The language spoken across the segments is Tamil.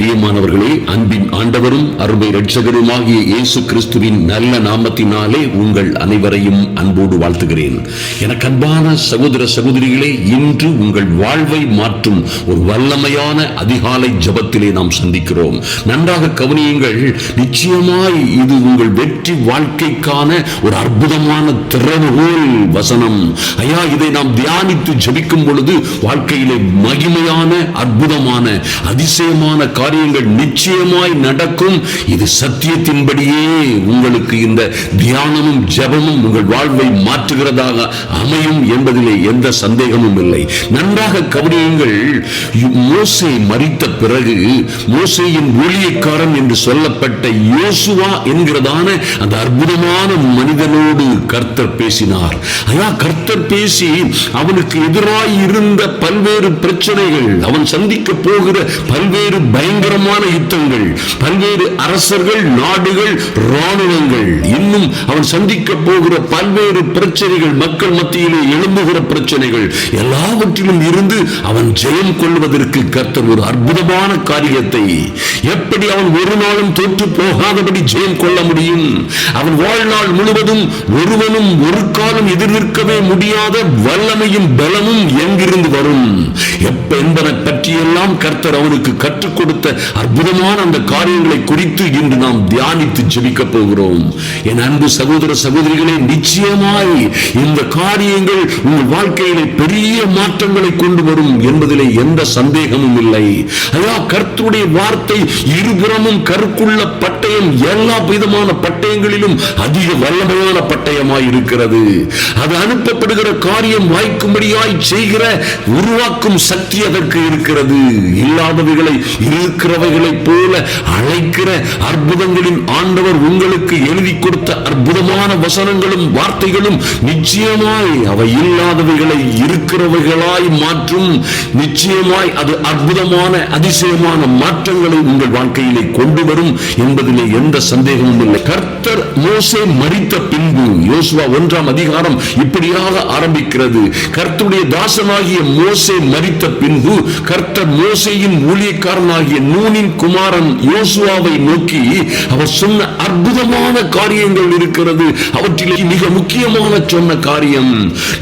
பிரியமானவர்களே அன்பின் ஆண்டவரும் அருமை ரட்சகருமாகிய இயேசு கிறிஸ்துவின் நல்ல நாமத்தினாலே உங்கள் அனைவரையும் அன்போடு வாழ்த்துகிறேன். எனக்கு அன்பான சகோதர சகோதரிகளே இன்று உங்கள் வாழ்வை மாற்றும் ஒரு வல்லமையான அதிகாலை ஜபத்திலே நாம் சந்திக்கிறோம். நன்றாக கவனியுங்கள் நிச்சயமாய் இது உங்கள் வெற்றி வாழ்க்கைக்கான ஒரு அற்புதமான திறவுகோல் வசனம். ஐயா இதை நாம் தியானித்து ஜபிக்கும் பொழுது வாழ்க்கையிலே மகிமையான அற்புதமான அதிசயமான காரியங்கள் நிச்சயமாய் நடக்கும். இது சத்தியத்தின்படியே உங்களுக்கு இந்த தியானமும் ஜபமும் உங்கள் வாழ்வை மாற்றுகிறதாக அமையும் என்பதிலே எந்த சந்தேகமும் இல்லை. நன்றாக கவனியுங்கள் மோசை மறித்த பிறகு மோசையின் ஊழியக்காரன் என்று சொல்லப்பட்ட யோசுவா என்கிறதான அந்த அற்புதமான மனிதனோடு கர்த்தர் பேசினார். ஐயா கர்த்தர் பேசி அவனுக்கு எதிராய் இருந்த பல்வேறு பிரச்சனைகள் அவன் சந்திக்க போகிற பல்வேறு பயங்கள் பயங்கரமான யுத்தங்கள். பல்வேறு அரசர்கள் நாடுகள் ராணுவங்கள் இன்னும் அவன் சந்திக்க போகிற பல்வேறு பிரச்சனைகள் மக்கள் மத்தியிலே எழும்புகிற பிரச்சனைகள் எல்லாவற்றிலும் இருந்து அவன் ஜெயம் கொள்வதற்கு கர்த்தர் ஒரு அற்புதமான காரியத்தை. எப்படி அவன் ஒரு நாளும் தோற்று போகாதபடி ஜெயம் கொள்ள முடியும்? அவன் வாழ்நாள் முழுவதும் ஒருவனும் ஒரு காலம் எதிர்நிற்கவே முடியாத வல்லமையும் பலமும் எங்கிருந்து வரும்? எப்ப என்பதை பற்றியெல்லாம் கர்த்தர் அவனுக்கு கற்றுக் கொடுத்த அற்புதமான அந்த காரியங்களை குறித்து இன்று நாம் தியானித்து ஜெபிக்க போகிறோம். என் அன்பு சகோதர சகோதரிகளே நிச்சயமாய் இந்த காரியங்கள் உங்கள் வாழ்க்கையிலே பெரிய மாற்றங்களை கொண்டு வரும் என்பதிலே எந்த சந்தேகமும் இல்லை. ஐயா கர்த்தருடைய வார்த்தை இருபுறமும் கருக்குள்ள பட்டயம் எல்லா விதமான பட்டயங்களிலும் அதிக வல்லமையான பட்டயமாய் இருக்கிறது. அது அனுப்பப்படுகிற காரியம் வாய்க்கும்படியாய் செய்கிற உருவாக்கும் சக்தி அதற்கு இருக்கிறது. இல்லாதவைகளை இருக்கிறவைகளைப் போல அழைக்கிற அற்புதங்களின் ஆண்டவர் உங்களுக்கு எழுதி கொடுத்த அற்புதமான வசனங்களும் வார்த்தைகளும் நிச்சயமாய் அவை இல்லாதவைகளை இருக்கிறவைகளாய் மாற்றும். நிச்சயமாய் அது அற்புதமான அதிசயமான மாற்றங்களை உங்கள் வாழ்க்கையிலே கொண்டு வரும் என்பதிலே எந்த சந்தேகமும் இல்லை. கர்த்தர் மோசே மறித்த பின்பு யோசுவா ஒன்றாம் அதிகாரம் இப்படியாக ஆரம்பிக்கிறது. கர்த்தருடைய தாசனாகிய மோசே மறித்த பின்பு கர்த்தர் மோசேயின் ஊழியக்காரனாகிய நூனின் குமாரன் யோசுவாவை நோக்கி அவர் சொன்ன அற்புதமான காரியங்கள் இருக்கிறது. அவற்றில் மிக முக்கியமான சொன்ன காரியம்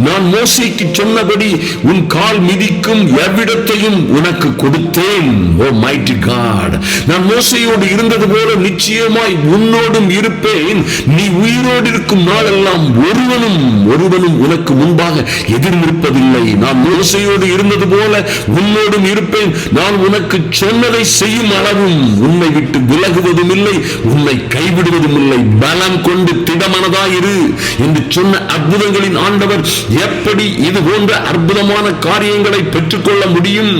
நான் மோசைக்கு சொன்னபடி உன் கால் மிதிக்கும் எவ்விடத்தையும் உனக்கு கொடுத்தேன். Oh mighty God. நான் மோசையோடு இருந்தது போல நிச்சயமாய் உன்னோடும் இருப்பேன். நீ உயிரோடு இருக்கும் நாளெல்லாம் ஒருவனும் ஒருவனும் உனக்கு முன்பாக எதிர் நிற்பதில்லை நான் மோசையோடு இருந்தது போல உன்னோடும் இருப்பேன். நான் உனக்கு சொன்னதை செய்யும் அளவும் உன்னை விட்டு விலகுவதும் இல்லை உன்னை கைவிடுவதும் இல்லை பலம் கொண்டு திடமனதாயிரு என்று சொன்ன அற்புதங்களின் ஆண்டவர் எப்படி இது போன்ற அற்புதமான காரியங்களை பெற்றுக்கொள்ள முடியும்?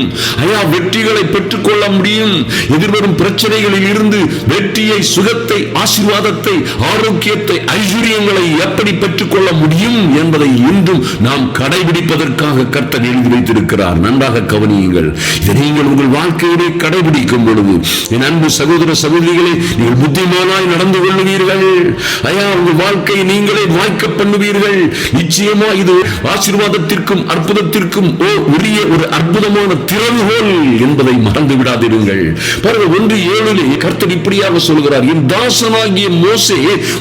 ஐயா வெற்றிகளை பெற்றுக்கொள்ள முடியும். எதிர்வரும் பிரச்சனைகளில் இருந்து வெற்றியை சுகத்தை ஆசீர்வாதத்தை ஆரோக்கியத்தை ஐஸ்வர்யங்களை எப்படி பெற்றுக்கொள்ள முடியும் என்பதை இன்றும் நாம் கடைபிடிப்பதற்காக கர்த்தர் எழுதி வைத்திருக்கிறார். நன்றாக கவனியுங்கள். இதை நீங்கள் உங்கள் வாழ்க்கையிலே கடைபிடிக்கும் பொழுது என் அன்பு சகோதர சகோதரிகளே நீங்கள் புத்திமானாய் நடந்து நடந்து கொள்ளுவீர்கள். ஐயா உங்கள் வாழ்க்கையை நீங்களே வாய்க்க பண்ணுவீர்கள். நிச்சயமா இது ஆசீர்வாதத்திற்கும் அற்புதத்திற்கும் ஓ உரிய ஒரு அற்புதமான திறவுகோல் என்பதை மறந்து விடாதிருங்கள். பாருங்க ஒன்று ஏழிலே கர்த்தர் இப்படியாக சொல்கிறார் என் தாசனாகிய மோசே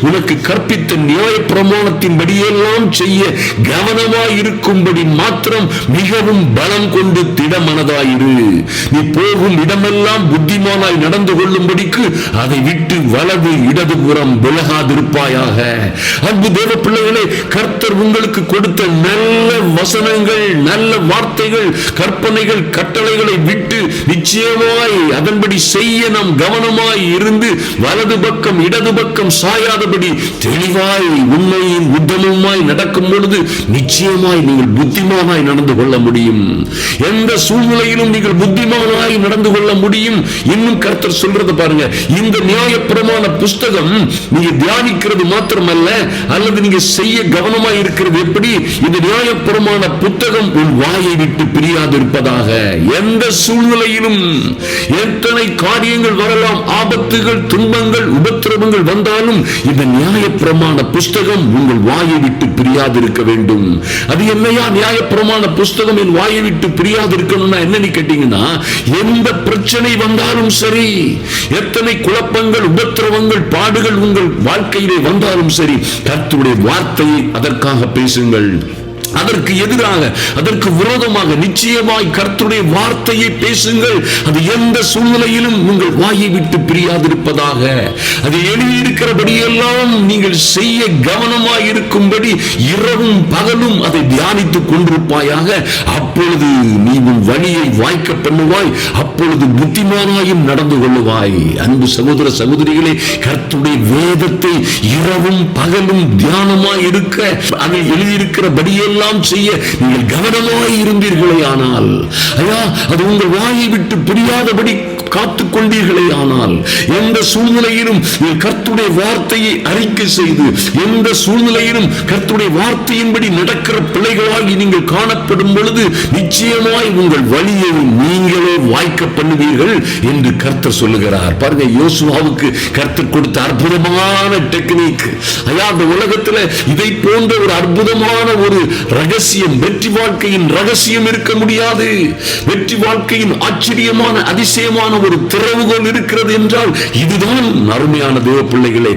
உனக்கு கற்பித்த நியாய பிரமாணத்தின் படியெல்லாம் செய்ய கவனமாய் இருக்கும்படி மாத்திரம் மிகவும் பலம் கொண்டு திடமனதாயிரு. நீ போகும் இடமெல்லாம் புத்திமானாய் நடந்து கொள்ளும்படிக்கு அதை விட்டு வலது இடதுபுறம் விலகாதிருப்பாயாக. அன்பு தேவ பிள்ளைகளே கர்த்தர் உங்களுக்கு கொடுத்த நல்ல வசனங்கள் நல்ல வார்த்தைகள் கற்பனைகள் கட்டளைகளை விட்டு நிச்சயமாய் அதன்படி செய்ய நாம் கவனமாய் இருந்து வலது பக்கம் இடது பக்கம் சாயாதபடி தெளிவாய் உண்மையும் உத்தமமாய் நடக்கும் பொழுது நிச்சயமாய் நீங்கள் புத்திமானாய் நடந்து கொள்ள முடியும். எந்த சூழ்நிலையிலும் நீங்கள் புத்திமானாய் நடந்து கொள்ள முடியும். இன்னும் கர்த்தர் சொல்றது பாருங்க. இந்த நியாயப்பிரமான புஸ்தகம் நீங்க தியானிக்கிறது மாத்திரமல்ல அல்லது நீங்க செய்ய கவனமா இருக்கிறது எப்படி? இந்த நியாயப்புறமான புத்தகம் உன் வாயை விட்டு பிரியாதிருப்பதாக. எந்த சூழ்நிலையிலும் எத்தனை காரியங்கள் வரலாம் ஆபத்துகள் துன்பங்கள் உபத்திரவங்கள் வந்தாலும் இந்த நியாயப்பிரமாண புஸ்தகம் உங்கள் வாயை விட்டு பிரியாதிருக்க வேண்டும். அது என்னையா நியாயப்பிரமாண புஸ்தகம் என் வாயை விட்டு பிரியாதிருக்கணும்னா என்னன்னு கேட்டீங்கன்னா எந்த பிரச்சனை வந்தாலும் சரி எத்தனை குழப்பங்கள் உபத்திரவங்கள் பாடுகள் உங்கள் வாழ்க்கையிலே வந்தாலும் சரி கர்த்துடைய வார்த்தையை அதற்காக பேசுங்கள். அதற்கு எதிராக அதற்கு விரோதமாக நிச்சயமாய் கர்த்துடைய வார்த்தையை பேசுங்கள். அது எந்த சூழ்நிலையிலும் உங்கள் வாயை விட்டு பிரியாதிருப்பதாக. அது எழுதியிருக்கிறபடியெல்லாம் நீங்கள் செய்ய கவனமாய் இருக்கும்படி இரவும் பகலும் அதை தியானித்துக் கொண்டிருப்பாயாக. அப்பொழுது நீ உன் வழியை வாய்க்க பண்ணுவாய். அப்பொழுது புத்திமானாயும் நடந்து கொள்ளுவாய். அன்பு சகோதர சகோதரிகளே கர்த்துடைய வேதத்தை இரவும் பகலும் தியானமாய் இருக்க அதில் எழுதியிருக்கிறபடியெல்லாம் செய்ய நீங்கள் கவனமாய் இருந்தீர்களே ஆனால். ஐயா அது உங்கள் வாயை விட்டு பிரியாதபடி காத்துக் கொண்டீர்களே ஆனால் எந்த சூழ்நிலையிலும் கர்த்துடைய வார்த்தையை அறிக்கை செய்து எந்த சூழ்நிலையிலும் கர்த்துடைய வார்த்தையின்படி நடக்கிற பிள்ளைகளாகி நீங்கள் காணப்படும் பொழுது நிச்சயமாய் உங்கள் வழியை நீங்களே வாய்க்க பண்ணுவீர்கள் என்று கர்த்தர் சொல்லுகிறார். பாருங்க யோசுவாவுக்கு கர்த்தர் கொடுத்த அற்புதமான டெக்னிக் ஐயா அந்த உலகத்துல இதை போன்ற ஒரு அற்புதமான ஒரு ரகசியம் வெற்றி வாழ்க்கையின் ரகசியம் இருக்க முடியாது. வெற்றி வாழ்க்கையின் ஆச்சரியமான அதிசயமான ஒரு திறவுகோல் இருக்கிறது என்றால் இதுதான் அருமையான தேவ பிள்ளைகளே.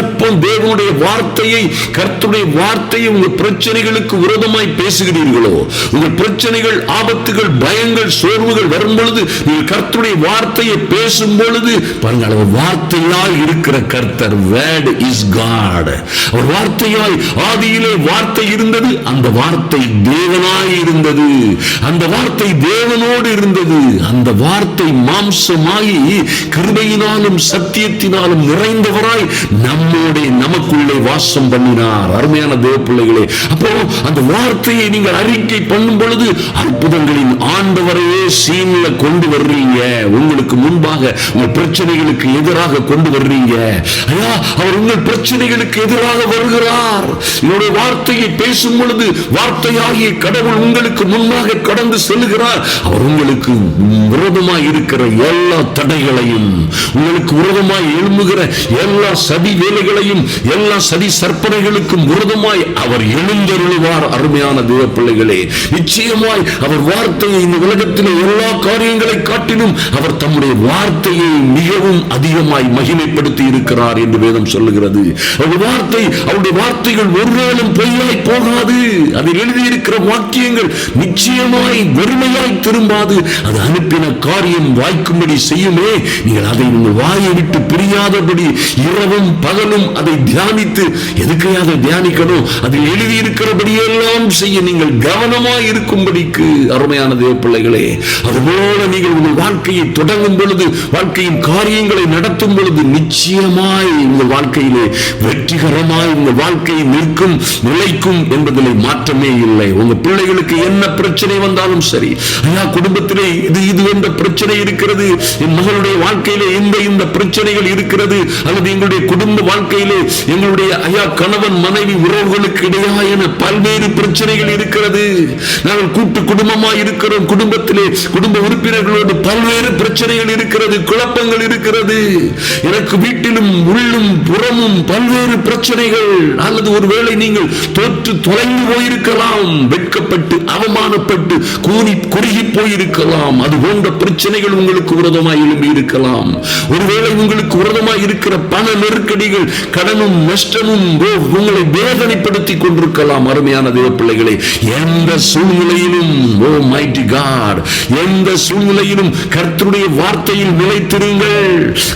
எப்போ தேவனுடைய வார்த்தையை கர்த்துடைய வார்த்தையை உங்கள் பிரச்சனைகளுக்கு விரோதமாய் பேசுகிறீர்களோ உங்கள் பிரச்சனைகள் ஆபத்துகள் பயங்கள் சோர்வுகள் வரும் பொழுது நீங்கள் கர்த்துடைய வார்த்தையை பேசும் பொழுது பாருங்கள் அவர் வார்த்தையாய் இருக்கிற கர்த்தர் வேர்ட் இஸ் காட் அவர் வார்த்தையாய் ஆதியிலே வார்த்தை இருந்தது அந்த வார்த்தை தேவனாய் இருந்தது. அந்த வார்த்தை தேவனோடு இருந்தது அந்த வார்த்தை மாம்ச மாம்சமாகி கிருபையினாலும் சத்தியத்தினாலும் நிறைந்தவராய் நம்மோட நமக்குள்ளே வாசம் பண்ணினார். அருமையான தேவ பிள்ளைகளே அப்போ அந்த வார்த்தையை நீங்கள் அறிக்கை பண்ணும் பொழுது அற்புதங்களின் ஆண்டவரையே சீன்ல கொண்டு வர்றீங்க. உங்களுக்கு முன்பாக உங்கள் பிரச்சனைகளுக்கு எதிராக கொண்டு வர்றீங்க. ஐயா அவர் உங்கள் பிரச்சனைகளுக்கு எதிராக வருகிறார். என்னுடைய வார்த்தையை பேசும் பொழுது வார்த்தையாகிய கடவுள் உங்களுக்கு முன்னாக கடந்து செல்கிறார். அவர் உங்களுக்கு விரோதமாய் இருக்கிற எல்லா தடைகளையும் உங்களுக்கு விரோதமாய் எழும்புகிற எல்லா சதி வேலைகளையும் எல்லா சதி சற்பனைகளுக்கும் விரோதமாய் அவர் எழுந்தருளுவார் அருமையான தேவ பிள்ளைகளே நிச்சயமாய் அவர் வார்த்தையை இந்த உலகத்தில் எல்லா காரியங்களை காட்டிலும் அவர் தம்முடைய வார்த்தையை மிகவும் அதிகமாய் மகிமைப்படுத்தி இருக்கிறார் என்று வேதம் சொல்லுகிறது. அவருடைய வார்த்தை அவருடைய வார்த்தைகள் ஒரு நாளும் பொய்யாய் போகாது. அதில் எழுதியிருக்கிற வாக்கியங்கள் நிச்சயமாய் வெறுமையாய் திரும்பாது. அது அனுப்பின காரியம் வாய்க்கும் வாய்க்கும்படி செய்யுமே. நீங்கள் அதை உங்கள் வாயை விட்டு பிரியாதபடி இரவும் பகலும் அதை தியானித்து எதுக்கு அதை தியானிக்கணும். அதில் எழுதியிருக்கிறபடியெல்லாம் செய்ய நீங்கள் கவனமாய் இருக்கும்படிக்கு அருமையான தேவ பிள்ளைகளே அதுபோல நீங்கள் உங்கள் வாழ்க்கையை தொடங்கும் பொழுது வாழ்க்கையின் காரியங்களை நடத்தும் பொழுது நிச்சயமாய் உங்கள் வாழ்க்கையிலே வெற்றிகரமாய் உங்கள் வாழ்க்கையை நிற்கும் நிலைக்கும் என்பதிலே மாற்றமே இல்லை. உங்க பிள்ளைகளுக்கு என்ன பிரச்சனை வந்தாலும் சரி ஐயா குடும்பத்திலே இது பிரச்சனை இருக்கிறது. என் மகளுடைய வாழ்க்கையிலே இந்த இந்த பிரச்சனைகள் இருக்கிறது. அல்லது எங்களுடைய குடும்ப வாழ்க்கையிலே எங்களுடைய ஐயா கணவன் மனைவி உறவுகளுக்கு இடையாயன பல்வேறு பிரச்சனைகள் இருக்கிறது. நாங்கள் கூட்டு குடும்பமாய் இருக்கிறோம். குடும்பத்திலே குடும்ப உறுப்பினர்களோடு பல்வேறு பிரச்சனைகள் இருக்கிறது. குழப்பங்கள் இருக்கிறது. எனக்கு வீட்டிலும் உள்ளும் புறமும் பல்வேறு பிரச்சனைகள். அல்லது ஒருவேளை நீங்கள் தோற்று தொலைந்து போயிருக்கலாம். வெட்கப்பட்டு அவமானப்பட்டு கூனி குறுகி போயிருக்கலாம். அது போன்ற பிரச்சனைகள் உங்களுக்கு விரதமாய் எழும்பி இருக்கலாம். ஒருவேளை உங்களுக்கு விரதமாய் இருக்கிற பண நெருக்கடிகள் கடனும் நஷ்டமும் உங்களை வேதனைப்படுத்தி கொண்டிருக்கலாம் அருமையான தேவ பிள்ளைகளை எந்த சூழ்நிலையிலும் ஓ மைட்டி காட் எந்த சூழ்நிலையிலும் கர்த்தருடைய வார்த்தையில் நிலைத்திருங்கள்.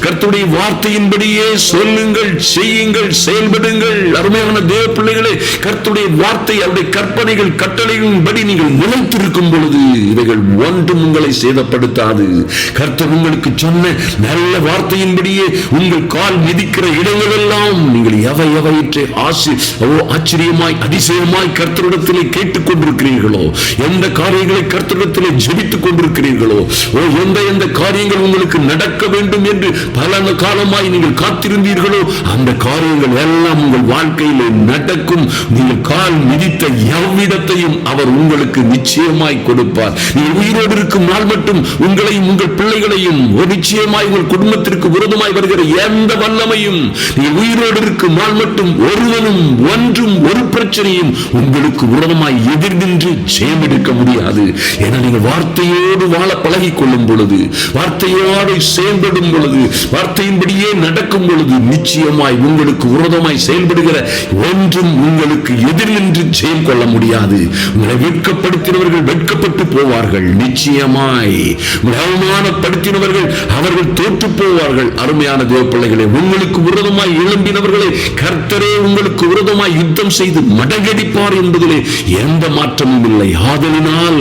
கர்த்தருடைய வார்த்தையின்படியே சொல்லுங்கள் செய்யுங்கள் செயல்படுங்கள். அருமையான தேவ பிள்ளைகளே கர்த்தருடைய வார்த்தை அவருடைய கற்பனைகள் கட்டளைகளின் படி நீங்கள் நிலைத்திருக்கும் பொழுது இவைகள் ஒன்றும் உங்களை சேதப்படுத்தாது. கூடாது கர்த்தர் உங்களுக்கு சொன்ன நல்ல வார்த்தையின்படியே உங்கள் கால் மிதிக்கிற இடங்களெல்லாம் நீங்கள் எவை எவையற்றை ஆசி ஓ ஆச்சரியமாய் அதிசயமாய் கர்த்தரிடத்திலே கேட்டுக் கொண்டிருக்கிறீர்களோ எந்த காரியங்களை கர்த்தரிடத்திலே ஜெபித்துக் கொண்டிருக்கிறீர்களோ? ஓ எந்த எந்த காரியங்கள் உங்களுக்கு நடக்க வேண்டும் என்று பல காலமாய் நீங்கள் காத்திருந்தீர்களோ? அந்த காரியங்கள் எல்லாம் உங்கள் வாழ்க்கையிலே நடக்கும். நீங்கள் கால் மிதித்த எவ்விடத்தையும் அவர் உங்களுக்கு நிச்சயமாய் கொடுப்பார். நீங்கள் உயிரோடு இருக்கும் நாள் மட்டும் உங்களை உங்களையும் உங்கள் பிள்ளைகளையும் ஒரு நிச்சயமாய் உங்கள் குடும்பத்திற்கு விரோதமாய் வருகிற எந்த வல்லமையும் நீ உயிரோடு இருக்கும் நாள் மட்டும் ஒருவனும் ஒன்றும் ஒரு பிரச்சனையும் உங்களுக்கு விரோதமாய் எதிர் நின்று ஜெயம் எடுக்க முடியாது. என நீங்கள் வார்த்தையோடு வாழ பழகி கொள்ளும் பொழுது வார்த்தையோடு செயல்படும் பொழுது வார்த்தையின்படியே நடக்கும் பொழுது நிச்சயமாய் உங்களுக்கு விரோதமாய் செயல்படுகிற ஒன்றும் உங்களுக்கு எதிர் நின்று ஜெயம் கொள்ள முடியாது. உங்களை வெட்கப்படுத்தினவர்கள் வெட்கப்பட்டு போவார்கள். நிச்சயமாய் உங்களை அவமானப்படுத்தினவர்கள் அவர்கள் தோற்று போவார்கள். அருமையான தேவ பிள்ளைகளே உங்களுக்கு விரோதமாய் எழும்பினவர்களே கர்த்தரே உங்களுக்கு விரோதமாய் யுத்தம் செய்து மடகடிப்பார் என்பதிலே எந்த மாற்றமும் இல்லை. ஆதலினால்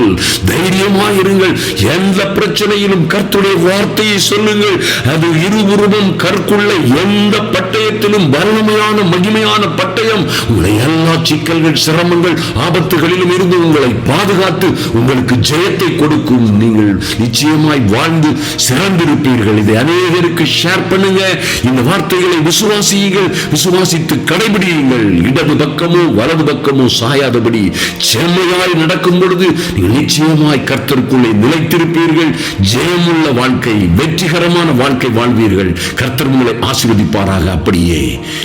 தைரியமாய் இருங்கள். எந்த பிரச்சனையிலும் கர்த்தருடைய வார்த்தையை சொல்லுங்கள். அது இருபுறமும் கற்குள்ள எந்த பட்டயத்திலும் வல்லமையான மகிமையான பட்டயம் உங்களை எல்லா சிக்கல்கள் சிரமங்கள் ஆபத்துகளிலும் இருந்து உங்களை பாதுகாத்து உங்களுக்கு ஜெயத்தை கொடுக்கும். நீங்கள் சுகமாய் வாழ்ந்து சிறந்திருப்பீர்கள். இதை அநேகருக்கு ஷேர் பண்ணுங்க. இந்த வார்த்தைகளை விசுவாசியுங்கள். விசுவாசித்து கடைபிடியுங்கள். இடது பக்கமோ வலது பக்கமோ சாயாதபடி செம்மையாய் நடக்கும் பொழுது நிச்சயமாய் கர்த்தருக்குள்ளே நிலைத்திருப்பீர்கள். ஜெயமுள்ள வாழ்க்கை வெற்றிகரமான வாழ்க்கை வாழ்வீர்கள். கர்த்தர் உங்களை ஆசீர்வதிப்பாராக அப்படியே.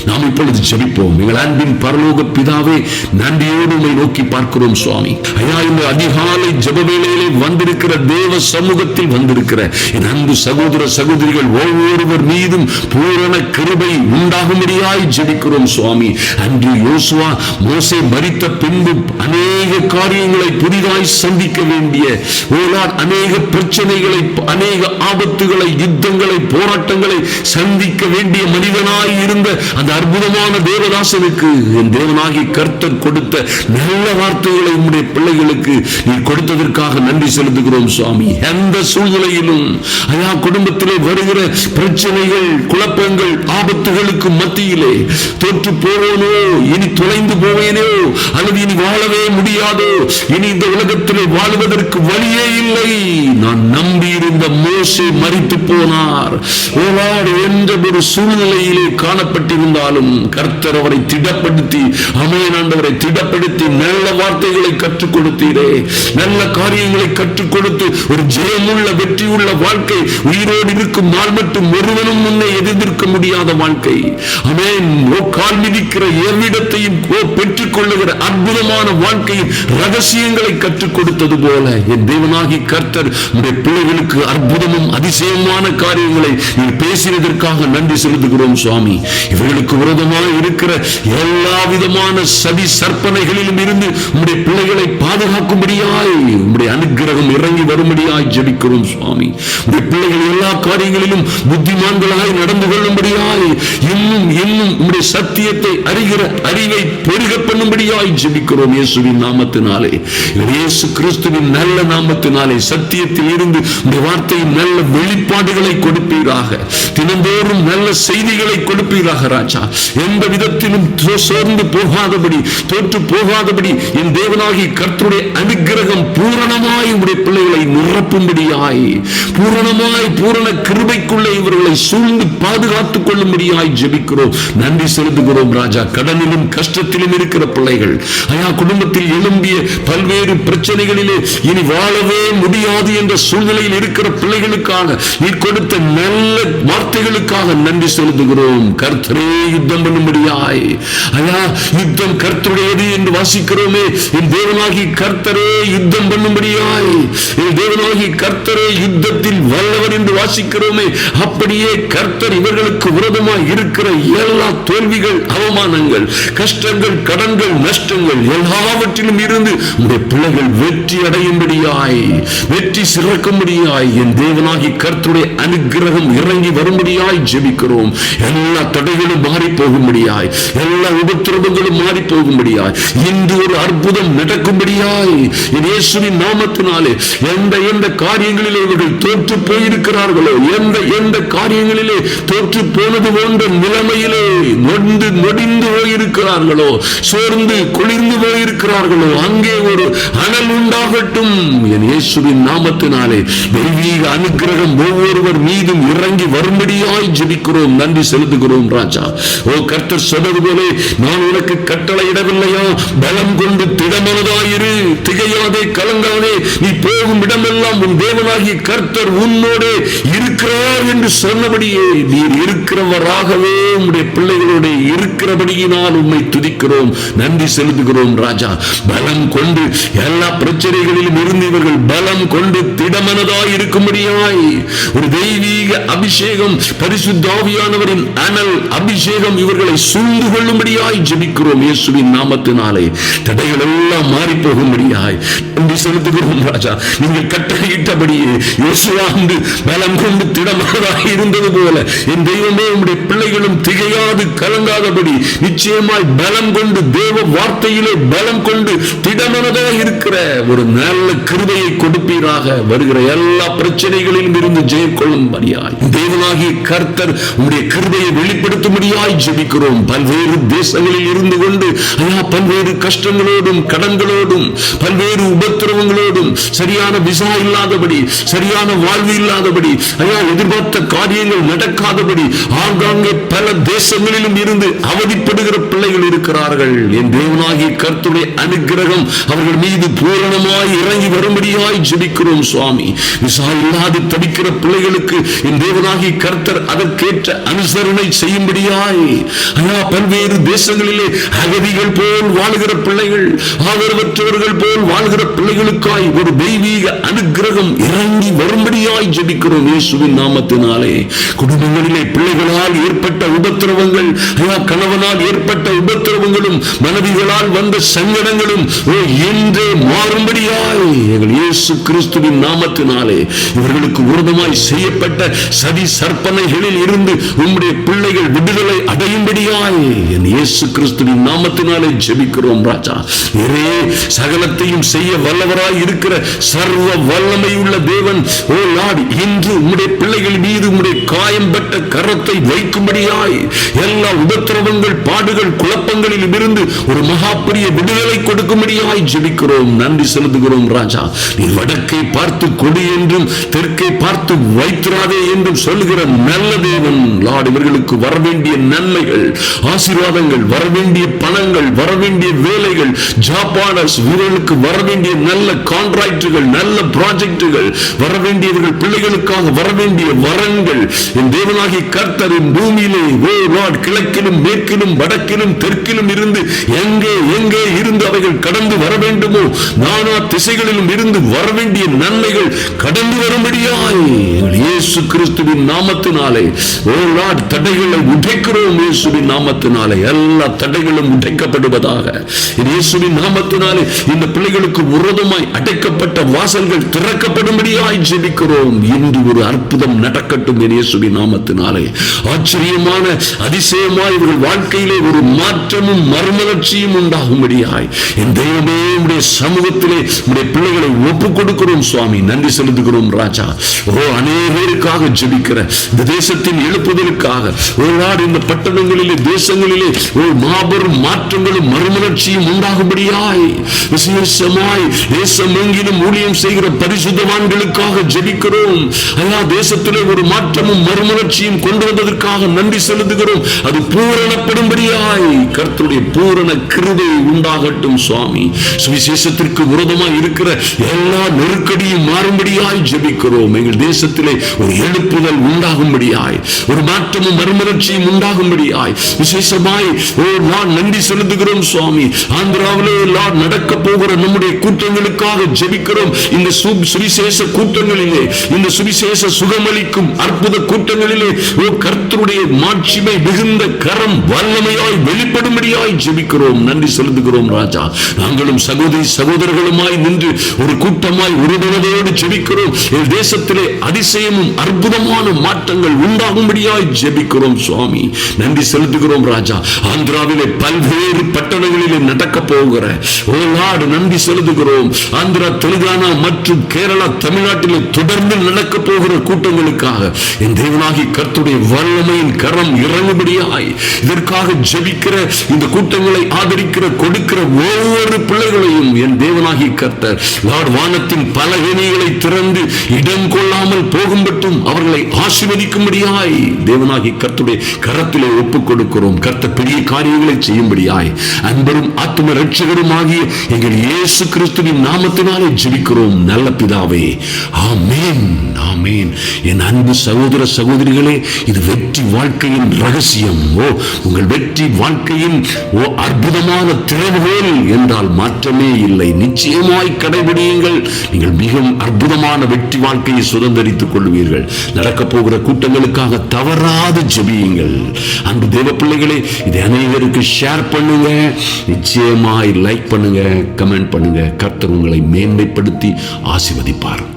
நாம் இப்பொழுது ஜெபிப்போம். எங்கள் அன்பின் பரலோக பிதாவே நன்றியோடு உங்களை நோக்கி பார்க்கிறோம் சுவாமி. ஐயா இந்த அதிகாலை ஜப வேளையிலே வந்திருக்கிற தேவ சமூகத்தில் வந்திருக்கிற என் அன்பு சகோதர சகோதரிகள் ஒவ்வொருவர் மீதும் பூரண கிருபை உண்டாகும்படியாய் ஜெபிக்கிறோம் சுவாமி. அன்று யோசுவா மோசை மறித்த பின்பு அநேக காரியங்களை புதிதாய் சந்திக்க வேண்டிய ஓலார் அநேக பிரச்சனைகளை அநேக ஆபத்துகளை யுத்தங்களை போராட்டங்களை சந்திக்க வேண்டிய மனிதனாய் இருந்த அந்த அற்புதமான தேவதாசனுக்கு என் தேவனாகி கர்த்தர் கொடுத்த நல்ல வார்த்தைகளை உம்முடைய பிள்ளைகளுக்கு நீ கொடுத்ததற்காக நன்றி செலுத்துகிறோம் சுவாமி. எந்த சூழ்நிலையிலும் ஐயா குடும்பத்திலே வருகிற பிரச்சனைகள் குழப்பங்கள் ஆபத்துகளுக்கு மத்தியிலே தோற்று போவேனோ இனி தொலைந்து போவேனோ அல்லது இனி வாழவே முடியாதோ இனி இந்த உலகத்திலே வாழ்வதற்கு வழியே இல்லை. நான் நம்பி இருந்த மோசே மறித்து போனார். ஓலாடு என்ற ஒரு சூழ்நிலையிலே காணப்பட்டிருந்தாலும் கர்த்தர் அவரை திடப்படுத்தி அமயனாண்டவரை திடப்படுத்தி நல்ல வார்த்தைகளை கற்றுக் கொடுத்தீரே. நல்ல காரியங்களை கற்றுக் கொடுத்து ஒரு ஜெயமுள்ள உள்ள வெற்றியுள்ள வாழ்க்கை உயிரோடு இருக்கும் நாள் மட்டும் ஒருவனும் முன்னே எதிர்ந்திருக்க முடியாத வாழ்க்கை. அவன் ஓ கால் மிதிக்கிற எவ்விடத்தையும் ஓ பெற்றுக் கொள்ளுகிற அற்புதமான வாழ்க்கையின் ரகசியங்களை கற்றுக் கொடுத்தது போல என் தேவனாகி கர்த்தர் உடைய பிள்ளைகளுக்கு அற்புதமும் அதிசயமான காரியங்களை நீ பேசினதற்காக நன்றி செலுத்துகிறோம் சுவாமி. இவர்களுக்கு விரோதமாக இருக்கிற எல்லா விதமான சதி சற்பனைகளிலும் இருந்து உடைய பிள்ளைகளை பாதுகாக்கும்படியாய் உடைய அனுகிரகம் இறங்கி வரும்படியாய் ஜபிக்கிறோம். சுவாமி. உம்முடைய பிள்ளைகள் எல்லா காரியங்களிலும் புத்திமான்களாய் நடந்து கொள்ளும்படியாய் இன்னும் இன்னும் உம்முடைய சத்தியத்தை அறிகிற அறிவை பெருக பண்ணும்படியாய் ஜெபிக்கிறோம் இயேசுவின் நாமத்தினாலே. இயேசு கிறிஸ்துவின் நல்ல நாமத்தினாலே சத்தியத்தில் இருந்து இந்த வார்த்தையின் நல்ல வெளிப்பாடுகளை கொடுப்பீராக. தினந்தோறும் நல்ல செய்திகளை கொடுப்பீராக ராஜா. எந்த விதத்திலும் சோர்ந்து போகாதபடி தோற்று போகாதபடி என் தேவனாகி கர்த்தருடைய அனுகிரகம் பூரணமாய் உடைய பிள்ளைகளை நிரப்பும்படியாக பூரணமாய் பூரண கிருபைக்குள்ளே இவர்களை சூழ்ந்து பாதுகாத்துக் கொள்ளும்படியாய் ஜெபிக்கிறோம். நன்றி செலுத்துகிறோம் ராஜா. கடனிலும் கஷ்டத்திலும் இருக்கிற பிள்ளைகள். ஐயா குடும்பத்தில் எழும்பிய பல்வேறு பிரச்சனைகளிலே இனி வாழவே முடியாது என்ற சூழ்நிலையில் இருக்கிற பிள்ளைகளுக்காக நீ கொடுத்த நல்ல வார்த்தைகளுக்காக நன்றி செலுத்துகிறோம். கர்த்தரே யுத்தம் பண்ணும்படியாய். ஐயா யுத்தம் கர்த்தருடையது என்று வாசிக்கிறோமே. என் தேவனாகி கர்த்தரே யுத்தம் பண்ணும்படியாய். என் தேவனாகி கர்த்தர் யுத்தத்தில் வல்லவர் என்று வாசிக்கிறோமே. அப்படியே கர்த்தர் இவர்களுக்கு விரோதமாய் இருக்கிற எல்லா தோல்விகள் அவமானங்கள் கஷ்டங்கள் கடன்கள் நஷ்டங்கள் எல்லாவற்றிலும் இருந்து உடைய பிள்ளைகள் வெற்றி அடையும்படியாய் வெற்றி சிறக்கும்படியாய் என் தேவனாகி கர்த்தருடைய அனுக்கிரகம் இறங்கி வரும்படியாய் ஜெபிக்கிறோம். எல்லா தடைகளும் மாறி போகும்படியாய் எல்லா உபத்திரவங்களும் மாறி போகும்படியாய் இன்று ஒரு அற்புதம் நடக்கும்படியாய் இயேசுவின் நாமத்தினாலே எந்த எந்த காரியங்களிலே இவர்கள் தோற்று போயிருக்கிறார்களோ? எந்த எந்த காரியங்களிலே தோற்று போனது போன்ற நிலைமையிலே நொந்து நொடிந்து போயிருக்கிறார்களோ? சோர்ந்து குளிர்ந்து போயிருக்கிறார்களோ? அங்கே ஒரு அனல் உண்டாகட்டும். என் இயேசுவின் நாமத்தினாலே தெய்வீக அனுகிரகம் ஒவ்வொருவர் மீதும் இறங்கி வரும்படியாய் ஜெபிக்கிறோம். நன்றி செலுத்துகிறோம் ராஜா. ஓ கர்த்தர் சொன்னது போலே நான் உனக்கு கட்டளையிடவில்லையா? பலம் கொண்டு திடமனதாயிரு. திகையாதே கலங்காதே. நீ போகும் இடமெல்லாம் உன் தேவனாகிய கர்த்தர் கர்த்தர் உன்னோடு இருக்கிறார் என்று சொன்னபடியே நீர் இருக்கிறவராகவே உம்முடைய பிள்ளைகளோடு இருக்கிறபடியினால் உம்மை துதிக்கிறோம். நன்றி செலுத்துகிறோம் ராஜா. பலம் கொண்டு எல்லா பிரச்சனைகளிலும் இருந்து இவர்கள் பலம் கொண்டு திடமனதாய் இருக்கும்படியாய் ஒரு தெய்வீக அபிஷேகம் பரிசுத்தாவியானவரின் அனல் அபிஷேகம் இவர்களை சூழ்ந்து கொள்ளும்படியாய் ஜெபிக்கிறோம் இயேசுவின் நாமத்தினாலே. தடைகள் எல்லாம் மாறி போகும்படியாய். நன்றி செலுத்துகிறோம் ராஜா. நீங்கள் கட்டளையிட்டபடியே யோசுவாந்து பலம் கொண்டு திடமனதாய் இருந்தது போல என் தெய்வமே உம்முடைய பிள்ளைகளும் திகையாது கலங்காதபடி நிச்சயமாய் பலம் கொண்டு தேவ வார்த்தையிலே பலம் கொண்டு திடமனதாய் இருக்கிற ஒரு நல்ல கிருதையை கொடுப்பீராக வருகிற எல்லா பிரச்சனைகளிலும் இருந்து ஜெயம் கொள்ளும்படியாய். தேவனாகிய கர்த்தர் உம்முடைய கிருதையை வெளிப்படுத்தும்படியாய் ஜெபிக்கிறோம். பல்வேறு தேசங்களில் இருந்து கொண்டு ஐயா பல்வேறு கஷ்டங்களோடும் கடன்களோடும் பல்வேறு உபத்திரவங்களோடும் சரியான விசா இல்லாதபடி சரியான வாழ்வு இல்லாதபடி ஐயா எதிர்பார்த்த காரியங்கள் நடக்காதபடி ஆங்காங்கே பல தேசங்களிலும் இருந்து அவதிப்படுகிற பிள்ளைகள் இருக்கிறார்கள். என் தேவனாகிய கர்த்துடைய அனுக்கிரகம் அவர்கள் மீது பூரணமாய் இறங்கி வரும்படியாய் ஜெபிக்கிறோம் சுவாமி. விசா இல்லாது தடிக்கிற பிள்ளைகளுக்கு என் தேவனாகி கர்த்தர் அதற்கேற்ற அனுசரணை செய்யும்படியாய் ஐயா பல்வேறு தேசங்களிலே அகதிகள் போல் வாழ்கிற பிள்ளைகள் ஆதரவற்றவர்கள் போல் வாழ்கிற பிள்ளைகளுக்காய் ஒரு தெய்வீக அனுக்கிரகம் இறங்கி வரும்படியாய் ஜெபிக்கிறோம் இயேசுவின் நாமத்தினாலே. குடும்பங்களிலே பிள்ளைகளால் ஏற்பட்ட உபத்திரவங்கள் ஐயா கணவனால் ஏற்பட்ட உபத்திரவங்களும் மனைவிகளால் வந்த சங்கடங்களும் ஓ என்றே மாறும்படியாய் எங்கள் இயேசு கிறிஸ்துவின் நாமத்தினாலே. இவர்களுக்கு உருதமாய் செய்யப்பட்ட சதி சற்பனைகளில் இருந்து உம்முடைய பிள்ளைகள் விடுதலை அடையும்படியாய் என் இயேசு கிறிஸ்துவின் நாமத்தினாலே ஜெபிக்கிறோம் ராஜா. நிறைய சகலத்தையும் செய்ய வல்லவராய் இருக்கிற சர்வ வல்லமை உள்ள தேவன் ஓ லார்ட் இன்று உம்முடைய பிள்ளைகள் மீது உம்முடைய காயம்பட்ட கரத்தை வைக்கும்படியாய் எல்லா உபத்திரவங்கள் பாடுகள் குழப்பங்களில் இருந்து ஒரு மகா பெரிய விடுதலை கொடுக்கும்படியாய் ஜெபிக்கிறோம். நன்றி செலுத்துகிறோம் ராஜா. நீ வடக்கை பார்த்து கொடு என்றும் தெற்கை பார்த்து வைத்திராதே என்றும் சொல்லுகிற நல்ல தேவன். லார்ட் இவர்களுக்கு வர வேண்டிய நன்மைகள் ஆசீர்வாதங்கள் வர வேண்டிய பணங்கள் வர வேண்டிய வேலைகள் ஜாப்பானஸ் இவர்களுக்கு வர வேண்டிய நல்ல கான்ட்ராக்டுகள் நல்ல ப்ராஜெக்டுகள் வர வேண்டியவர்கள் பிள்ளைகளுக்காக வர வேண்டிய வரங்கள். என் தேவனாகி கர்த்தரின் பூமியிலே ஓ லார்ட் கிழக்கிலும் மேற்கிலும் வடக்கிலும் தெற்கிலும் இருந்து எங்கே எங்கே இருந்து அவைகள் கடந்து வர வேண்டுமோ நானா திசைகளிலும் இருந்து வர வேண்டிய நன்மைகள் கடந்து வரும்படியாய். இயேசு கிறிஸ்துவின் நாமத்தினாலே ஓ லார்ட் தடைகளை உடைக்கிறோம் இயேசுவின் நாமத்தினாலே. எல்லா தடைகளும் உடைக்கப்படுவதாக. இயேசுவின் நாமத்தினாலே இந்த பிள்ளைகளுக்கு விரோதமாய் அடைக்கப்பட்ட வாசல்கள் திறக்கப்படும் திறக்கப்படும்படியாய் ஜெபிக்கிறோம் இன்று ஒரு அற்புதம் நடக்கட்டும் என் நாமத்தினாலே. ஆச்சரியமான அதிசயமாய் இவர்கள் வாழ்க்கையிலே ஒரு மாற்றமும் மர்மலட்சியும் உண்டாகும்படியாய். என் தெய்வமே உடைய சமூகத்திலே உடைய பிள்ளைகளை ஒப்பு கொடுக்கிறோம் சுவாமி. நன்றி செலுத்துகிறோம் ராஜா. ஓ அநேகருக்காக ஜெபிக்கிற இந்த தேசத்தின் எழுப்புதலுக்காக. ஒரு நாடு இந்த பட்டணங்களிலே தேசங்களிலே ஒரு மாபெரும் மாற்றங்களும் மறுமலர்ச்சியும் உண்டாகும்படியாய். விசேஷமாய் தேசம் எங்கிலும் ஊழியம் செய்கிற பரிசுத்தவான் பரிசுத்தவான்களுக்காக ஜெபிக்கிறோம். ஐயா தேசத்திலே ஒரு மாற்றமும் மறுமலர்ச்சியும் கொண்டு வந்ததற்காக நன்றி செலுத்துகிறோம். அது பூரணப்படும்படியாய் கர்த்தருடைய பூரண கிருதை உண்டாகட்டும் சுவாமி. சுவிசேஷத்திற்கு விரோதமாக இருக்கிற எல்லா நெருக்கடியும் மாறும்படியாய் ஜெபிக்கிறோம். எங்கள் தேசத்திலே ஒரு எழுப்புதல் உண்டாகும்படியாய் ஒரு மாற்றமும் மறுமலர்ச்சியும் உண்டாகும்படியாய் விசேஷமாய் ஓ நான் நன்றி செலுத்துகிறோம் சுவாமி. ஆந்திராவிலே எல்லாம் நடக்க போகிற நம்முடைய கூட்டங்களுக்காக ஜெபிக்கிறோம். இந்த சுவிசேஷ சுவிசேஷ கூட்டங்களிலே இந்த சுவிசேஷ சுகமளிக்கும் அற்புத கூட்டங்களிலே ஓ கர்த்தருடைய மாட்சிமை மிகுந்த கரம் வல்லமையாய் வெளிப்படும்படியாய் ஜெபிக்கிறோம். நன்றி செலுத்துகிறோம் ராஜா. நாங்களும் சகோதரி சகோதரர்களுமாய் நின்று ஒரு கூட்டமாய் உறுதுணையோடு ஜெபிக்கிறோம். என் தேசத்திலே அதிசயமும் அற்புதமான மாற்றங்கள் உண்டாகும்படியாய் ஜெபிக்கிறோம் சுவாமி. நன்றி செலுத்துகிறோம் ராஜா. ஆந்திராவிலே பல்வேறு பட்டணங்களிலே நடக்க போகிற ஒரு நாடு நன்றி செலுத்துகிறோம். ஆந்திரா தெலுங்கானா மற்றும் கேரளா தமிழ்நாட்டிலே தொடர்ந்து நடக்க போகிற கூட்டங்களுக்காக என் தேவனாகி கர்த்துடைய வல்லமையின் கரம் இறங்கும்படியாய் இதற்காக ஜபிக்கிற இந்த கூட்டங்களை ஆதரிக்கிற கொடுக்கிற ஒவ்வொரு பிள்ளைகளையும் என் தேவனாகி கர்த்தர் லார்ட் வானத்தின் பலகணிகளை திறந்து இடம் கொள்ளாமல் போகும்பட்டும் அவர்களை ஆசீர்வதிக்கும்படியாய் தேவனாகி கர்த்துடைய கரத்திலே ஒப்புக் கொடுக்கிறோம் கர்த்த பெரிய காரியங்களை செய்யும்படியாய் அன்பரும் ஆத்ம ரட்சகரும் ஆகிய எங்கள் இயேசு கிறிஸ்துவின் நாமத்தினாலே ஜெபிக்கிறோம். நல்ல பிதாவே ஆமேன் ஆமேன். என் அன்பு சகோதர சகோதரிகளே இது வெற்றி வாழ்க்கையின் ரகசியம். ஓ உங்கள் வெற்றி வாழ்க்கையின் ஓ அற்புதமான திறவுகோல் என்றால் மாற்றமே இல்லை. நிச்சயமாய் கடைபிடியுங்கள். நீங்கள் மிகவும் அற்புதமான வெற்றி வாழ்க்கையை சுதந்திரித்துக் கொள்வீர்கள். நடக்கப் போகிற கூட்டங்களுக்காக தவறாது ஜெபியுங்கள். அன்பு தேவ பிள்ளைகளே இதை அனைவருக்கு ஷேர் பண்ணுங்க. நிச்சயமாய் லைக் பண்ணுங்க கமெண்ட் பண்ணுங்க. கர்த்தர் உங்களை மேன்மைப்படுத்தி ஆசிர்வதிப்பார்.